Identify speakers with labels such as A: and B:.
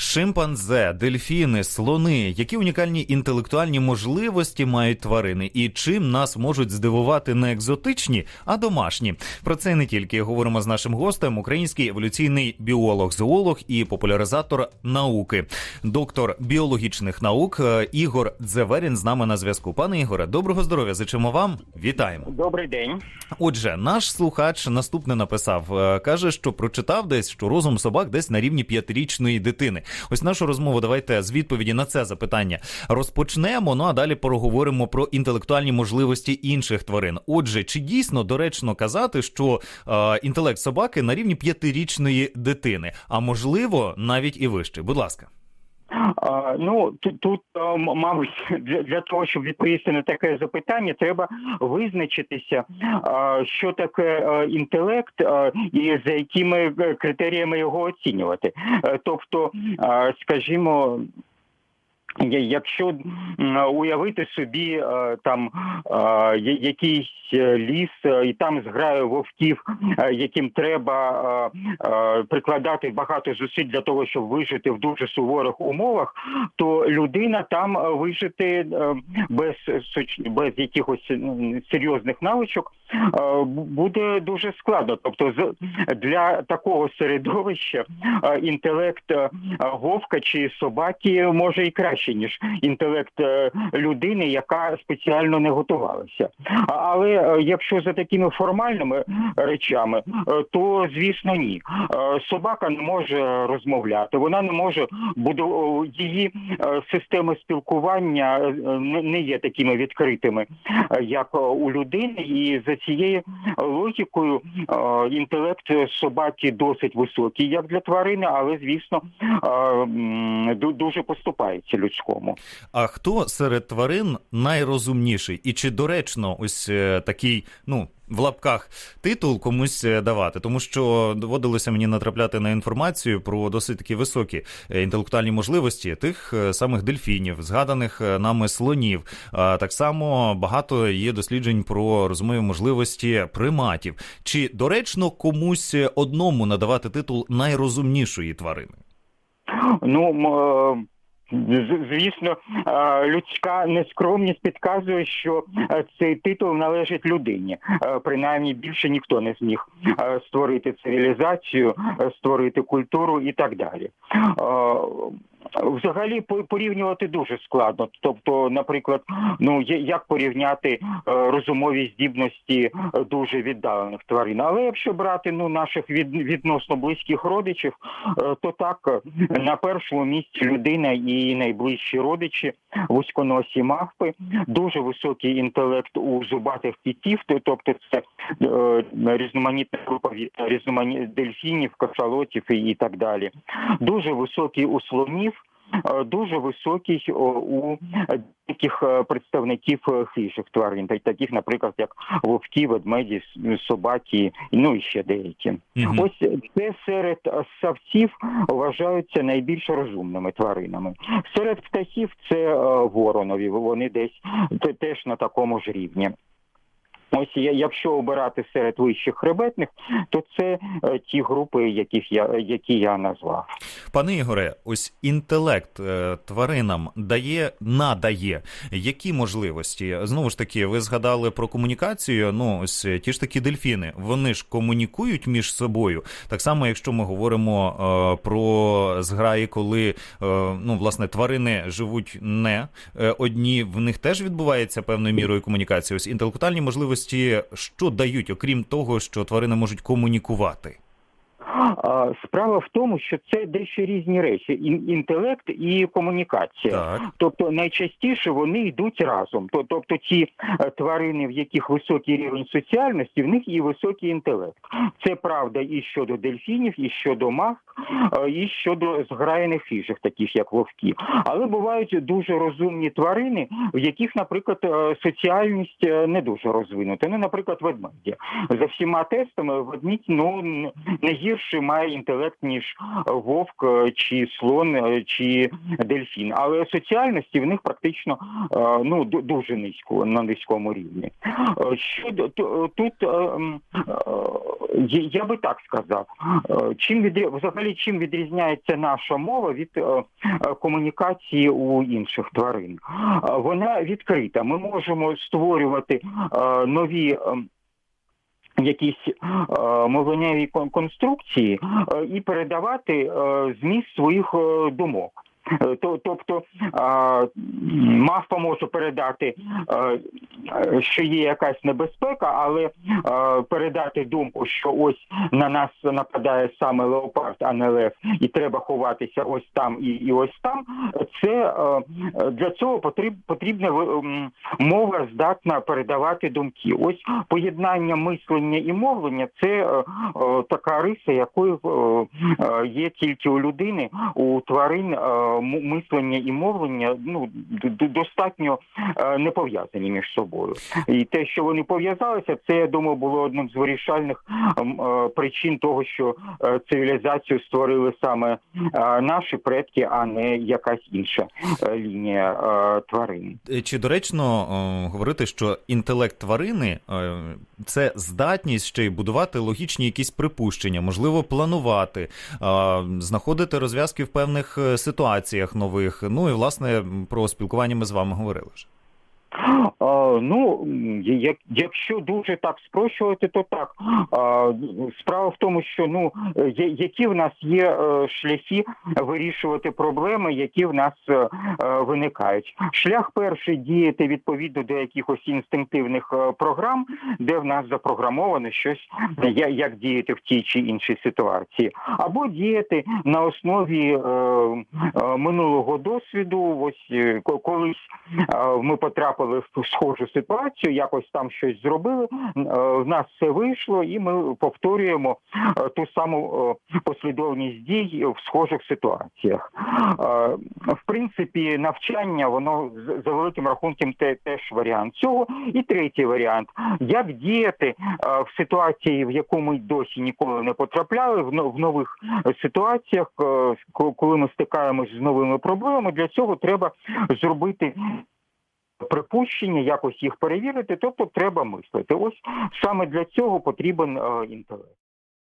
A: Шимпанзе, дельфіни, слони, які унікальні інтелектуальні можливості мають тварини, і чим нас можуть здивувати не екзотичні, а домашні. Про це не тільки говоримо з нашим гостем, український еволюційний біолог, зоолог і популяризатор науки, доктор біологічних наук е, Ігор Дзеверін з нами на зв'язку. Пане Ігоре, доброго здоров'я! Зичимо вам. Вітаємо.
B: Добрий день.
A: Отже, наш слухач наступне написав: е, каже, що прочитав десь, що розум собак десь на рівні п'ятирічної дитини. Ось нашу розмову. Давайте з відповіді на це запитання розпочнемо. Ну а далі поговоримо про інтелектуальні можливості інших тварин. Отже, чи дійсно доречно казати, що е, інтелект собаки на рівні п'ятирічної дитини, а можливо навіть і вище? Будь ласка.
B: А, ну тут, тут мабуть, для, для того, щоб відповісти на таке запитання, треба визначитися, а, що таке інтелект а, і за якими е, критеріями його оцінювати. Е, Тобто, скажімо. Якщо уявити собі е, там е, якийсь е, ліс і там зграю вовків, яким треба прикладати багато зусиль для того, щоб вижити в дуже суворих умовах, то людина там вижити без без якихось серйозних навичок буде дуже складно. Тобто, для такого середовища інтелект вовка чи собаки може і краще ніж інтелект е, людини, яка спеціально не готувалася. Але е, якщо за такими формальними речами, е, то звісно ні. Собака не може розмовляти, вона не може буду її системи спілкування не- є такими відкритими, як у людини, і за цією логікою інтелект собаки досить високий, як для тварини, але звісно дуже поступається людському.
A: А хто серед тварин найрозумніший? І чи доречно ось е, такий, ну. В лапках титул комусь е, давати, тому що доводилося мені натрапляти на інформацію про досить такі високі е, інтелектуальні можливості тих самих дельфінів, згаданих нами слонів. А так само багато є досліджень про розумові можливості приматів. Чи доречно комусь одному надавати титул найрозумнішої тварини?
B: Ну звісно, людська нескромність підказує, що цей титул належить людині. Принаймні більше ніхто не зміг створити цивілізацію, створити культуру і так далі. Взагалі порівнювати дуже складно. Тобто, наприклад, ну як порівняти е, розумові здібності е, дуже віддалених тварин. Але якщо брати ну наших від, відносно близьких родичів, е, то так на першому місці людина і найближчі родичі, вузьконосі мавпи, дуже високий інтелект у зубатих китів, то- тобто це різноманітна група різноманітних дельфінів, кашалотів і так далі. Дуже високий у слонів. Е, Дуже високий у деяких е, представників е, хижих тварин, та- таких, наприклад, як вовки, ведмеді, собаки, ну і ще деякі.
A: Мгм.
B: Ось це серед е, савців вважаються найбільш розумними тваринами. Серед птахів це е, воронові, вони десь те- теж на такому ж рівні. Ось якщо обирати серед вищих хребетних, то це е, ті групи, яких я які я назвав.
A: Пане Ігоре, ось інтелект е, тваринам дає, надає які можливості? Знову ж таки, ви згадали про комунікацію. Ну, ось е, ті ж такі дельфіни, вони ж комунікують між собою. Так само, якщо ми говоримо е, про зграї, коли е, ну, власне тварини живуть не одні, в них теж відбувається певною мірою комунікація. Ось інтелектуальні можливості, що дають, окрім того, що тварини можуть комунікувати.
B: Справа в тому, що це дещо різні речі: інтелект і комунікація.
A: Так.
B: Тобто найчастіше вони йдуть разом. Тобто ті е, тварини, в яких високий рівень соціальності, в них і високий інтелект. Це правда і щодо дельфінів, і щодо мавп, е, і щодо зграйних хижих, таких як вовки. Але бувають дуже розумні тварини, в яких, наприклад, е, соціальність не дуже розвинута. Ну, наприклад, ведмеді. За всіма тестами ведмідь ну не гірше більше має інтелект, ніж вовк, е, чи слон, е, чи дельфін. Але соціальності в них практично е, ну дуже низько на низькому рівні. Ту- тут я- би так сказав, чим від взагалі чим відрізняється наша мова від комунікації у інших тварин? Вона відкрита. Ми можемо створювати нові. Якісь е, мовленнєві конструкції е, і передавати е, зміст своїх думок. Е, то- Тобто мавпа може передати, е, що є якась небезпека, але е, передати думку, що ось на нас нападає саме леопард, а не лев, і треба ховатися ось там і, і ось там. Це для цього потріб, потрібна м, мова здатна передавати думки. Ось поєднання мислення і мовлення це така риса, якою є тільки у людини, у тварин мислення і мовлення ну достатньо е, не пов'язані між собою. І те, що вони пов'язалися, це я думаю, було одним з вирішальних е, причин того, що е, цивілізацію створили саме наші предки, а не якась інша лінія тварин.
A: Чи доречно говорити, що інтелект тварини це здатність ще й будувати логічні якісь припущення, можливо, планувати, знаходити розв'язки в певних е, ситуаціях нових. Ну і власне про спілкування ми з вами говорили вже.
B: Ну, як, якщо дуже так спрощувати, то так. Справа в тому, що ну, які в нас є е, шляхи вирішувати проблеми, які в нас е, е, виникають. Шлях перший діяти відповідно до якихось інстинктивних програм, де в нас запрограмовано щось, як діяти в тій чи іншій ситуації, або діяти на основі минулого досвіду. Ось колись ми потрапили в схожу ситуацію, якось там щось зробили. е, В нас все вийшло, і ми повторюємо е, ту саму е, послідовність дій в схожих ситуаціях. В принципі, навчання воно за великим рахунком те- теж варіант цього. І третій варіант: як діяти в ситуації, в яку ми досі ніколи не потрапляли, в нових ситуаціях, коли ми стикаємось з новими проблемами. Для цього треба зробити припущення, якось їх перевірити, тобто треба мислити. Ось саме для цього потрібен е, інтелект.